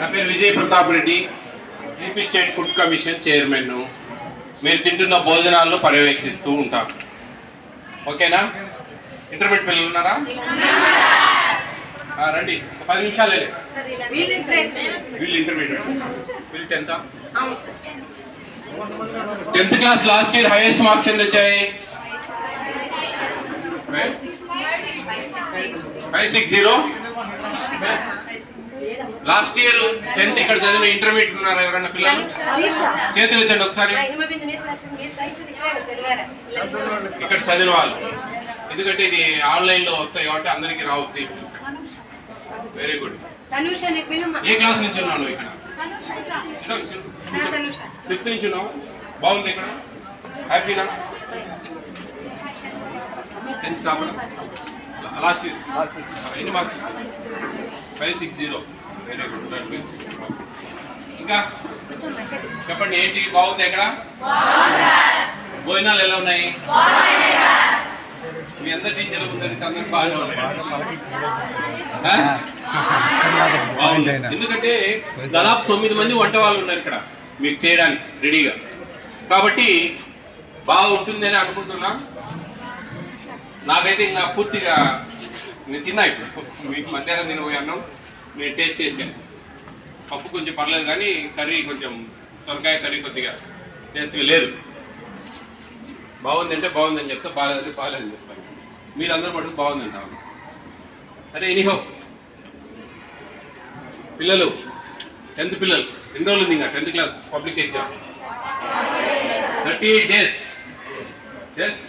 నా పేరు Vijay Pratap Reddy AP state food commission chairman మీరు తింటున్న భోజనాలను పర్యవేక్షిస్తూ ఉంటాను ఓకేనా? ఇంటర్మీడియట్ పిల్లలు ఉన్నారా? రండి. ఒక పది నిమిషాలు వీళ్ళు. ఇంటర్మీడియట్. వీళ్ళు tenth? Tenth class last year highest marks ఎంత వచ్చాయి? Five six zero? Last year tenth ఇక్కడ చదివిన ఇంటర్మీడియట్ ఉన్నారా ఎవరైనా పిల్లలు? చేతులు ఎత్తండి ఒకసారి. ఇక్కడ చదివిన వాళ్ళు. ఎందుకంటే ఇది ఆన్లైన్లో వస్తాయి కాబట్టి అందరికి రావు సీట్లు వెరీ గుడ్ ఏ క్లాస్ నుంచి ఉన్నావు నువ్వు ఇక్కడ? ఫిఫ్త్ నుంచి? ఉన్నావు? బాగుంది ఇక్కడ? హ్యాపీనా టెన్త్ కాకుండా? లాస్ట్ ఇయర్ ఎన్ని marks? Five six zero very good ఇంకా? చెప్పండి ఏంటి? బాగుంది ఎక్కడ? భోజనాలు ఎలా ఉన్నాయి? మీ అందరు టీచర్లు ఉందండి అందరికి బాగా బాగుంది. ఎందుకంటే దాదాపు తొమ్మిది మంది వంట వాళ్ళు ఉన్నారు ఇక్కడ మీకు చేయడానికి రెడీగా. కాబట్టి బాగుంటుందని అనుకుంటున్నా. నాకైతే ఇంకా పూర్తిగా నేను తిన్నా ఇప్పుడు. మీకు మధ్యాహ్నం తినబోయి అన్నాం. నేను టేస్ట్ చేశాను. పప్పు కొంచెం పర్లేదు కానీ కర్రీ కొంచెం సొరకాయ కర్రీ కొద్దిగా టేస్ట్గా లేదు. బాగుంది అంటే బాగుందని చెప్తా బాగాలేదంటే బాగాలేదని చెప్తాను మీరందరూ మటుకు బాగుంది అంటారు అరే ఎనీహో పిల్లలు టెన్త్ పిల్లలు ఎన్ని రోజులు ఉంది ఇంకా? Tenth class public exam thirty eight days yes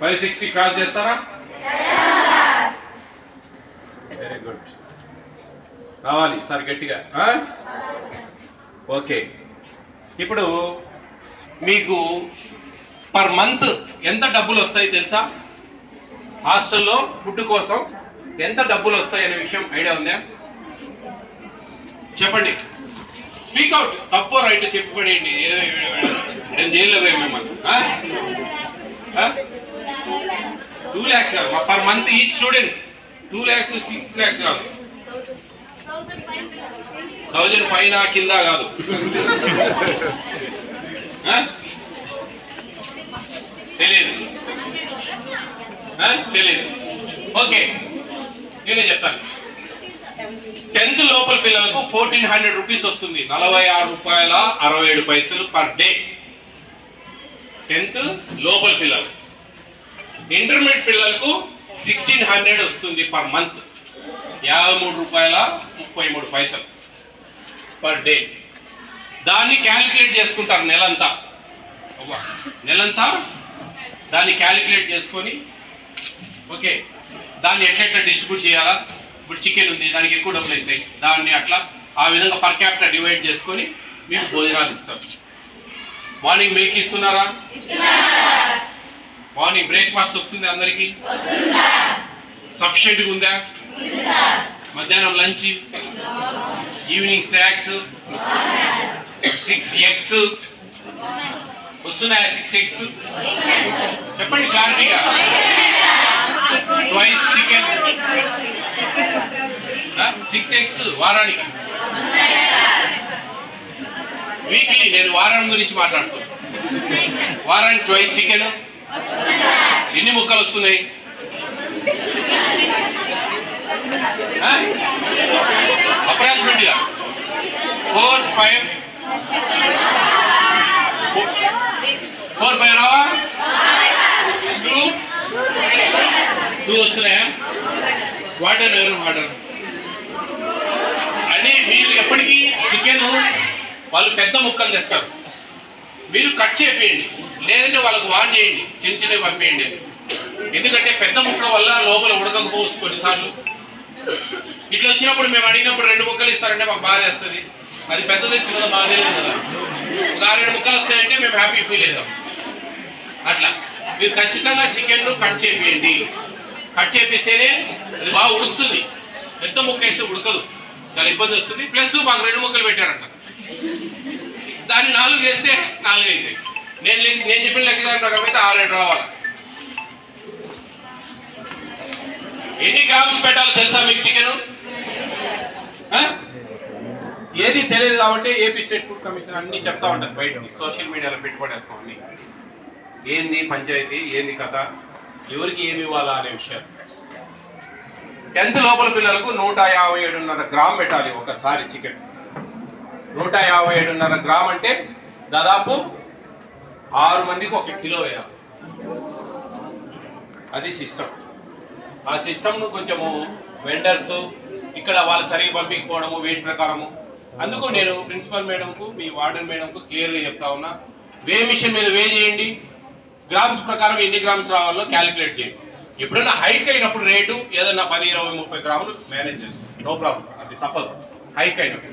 five sixty cross చేస్తారా వెరీ గుడ్ రావాలి సార్ గట్టిగా. ఓకే. ఇప్పుడు మీకు పర్ మంత్ ఎంత డబ్బులు వస్తాయి తెలుసా? హాస్టల్లో ఫుడ్ కోసం ఎంత డబ్బులు వస్తాయి అనే విషయం ఐడియా ఉందా? చెప్పండి. Speak out. తప్పు రైట్ చెప్పుకోండి నేను జైల్లో పోయి మిమ్మల్ని. టూ ల్యాక్స్ కాదు. పర్ మంత్ ఈ student two lakhs six lakhs కాదు. థౌజండ్ పైన కింద కాదు. తెలియదు తెలియదు ఓకే. నేనే చెప్తాను. టెన్త్ లోపల పిల్లలకు ఫోర్టీన్ హండ్రెడ్ రూపీస్ వస్తుంది. నలభై ఆరు రూపాయల అరవై ఏడు పైసలు పర్ డే. టెన్త్ లోపల పిల్లలు. ఇంటర్మీడియట్ పిల్లలకు సిక్స్టీన్ హండ్రెడ్ వస్తుంది పర్ మంత్. యాభై మూడు రూపాయల ముప్పై మూడు పైసలు. పర్ డే దాన్ని క్యాలిక్యులేట్ చేసుకుంటారు నెలంతా. నెలంతా దాన్ని క్యాలిక్యులేట్ చేసుకొని ఓకే దాన్ని ఎట్లెట్లా డిస్ట్రిబ్యూట్ చేయాలా? ఇప్పుడు చికెన్ ఉంది దానికి ఎక్కువ డబ్బులు అవుతాయి దాన్ని అట్లా ఆ విధంగా పర్ క్యాపిటల్ డివైడ్ చేసుకొని మీకు భోజనాలు ఇస్తాం మార్నింగ్ మిల్క్ ఇస్తున్నారా? మార్నింగ్ బ్రేక్ఫాస్ట్ వస్తుంది అందరికి? సఫిషియెంట్గా ఉందా? మధ్యాహ్నం lunch evening snacks six eggs వస్తున్నాయా సిక్స్ ఎగ్స్ చెప్పండి క్లారిటీగా. ట్వైస్ చికెన్ సిక్స్ ఎగ్స్ వారానికి. వీక్లీ నేను వారం గురించి మాట్లాడుతున్నాను వారానికి ట్వైస్ చికెన్ ఎన్ని ముక్కలు వస్తున్నాయి? Press media four five four five రావా టూ టూ వస్తున్నాయా వాటర్ ఎవరు వాటర్ అని మీరు ఎప్పటికీ చికెన్ వాళ్ళు పెద్ద ముక్కలు తెస్తారు. మీరు కట్ చేపేయండి. లేదంటే వాళ్ళకు వాన్ చేయండి. చిన్న చిన్నవి పంపేయండి ఎందుకంటే పెద్ద ముక్క వల్ల లోపల ఉడకకపోవచ్చు కొన్నిసార్లు. ఇట్లా వచ్చినప్పుడు మేము అడిగినప్పుడు రెండు ముక్కలు ఇస్తారంటే మాకు బాధ వేస్తుంది అది పెద్దది చిన్నది బాధ లేదు కదా ఒక రెండు ముక్కలు వస్తాయంటే మేము హ్యాపీ ఫీల్ అవుతాం. అట్లా. మీరు ఖచ్చితంగా చికెన్ను కట్ చేపియండి. కట్ చేపిస్తేనే అది బాగా ఉడుకుతుంది. పెద్ద ముక్క వేస్తే ఉడకదు. చాలా ఇబ్బంది వస్తుంది. ప్లస్ మాకు రెండు ముక్కలు పెట్టారంట. దాన్ని నాలుగు వేస్తే నాలుగు అవుతాయి నేను నేను చెప్పిన లెక్క దాని ప్రకారం అయితే ఆరు రావాలి. ఎన్ని గ్రామ్స్ పెట్టాలో తెలుసా మీకు చికెన్ ఏది తెలియదు కాబట్టి ఏపీ స్టేట్ ఫుడ్ కమిషన్ అన్ని చెప్తా ఉంటుంది బయట సోషల్ మీడియాలో పెట్టుబడేస్తాం అన్ని. ఏంది పంచాయతీ? ఏంది కథ? ఎవరికి ఏమి ఇవ్వాలా అనే విషయం. టెన్త్ లోపల పిల్లలకు నూట యాభై ఏడున్నర గ్రామ్ పెట్టాలి ఒకసారి చికెన్ నూట యాభై ఏడున్నర గ్రామ్ అంటే దాదాపు ఆరు మందికి ఒక కిలో వేయాలి. అది సిస్టమ్ ఆ సిస్టమ్ను కొంచెము వెండర్స్ ఇక్కడ వాళ్ళు సరిగ్గా పంపించకపోవడము వెయిట్ ప్రకారము. అందుకు నేను ప్రిన్సిపల్ మేడంకు మీ వార్డెన్ మేడంకు క్లియర్గా చెప్తా ఉన్నా. వే మిషన్ మీద వే చేయండి. గ్రామ్స్ ప్రకారం ఎన్ని గ్రామ్స్ రావాలో క్యాలిక్యులేట్ చేయండి. ఎప్పుడైనా హైక్ అయినప్పుడు రేటు ఏదైనా పది ఇరవై ముప్పై గ్రాములు మేనేజ్ చేస్తాం నో ప్రాబ్లం. అది తప్పదు. హైక్ అయినప్పుడు.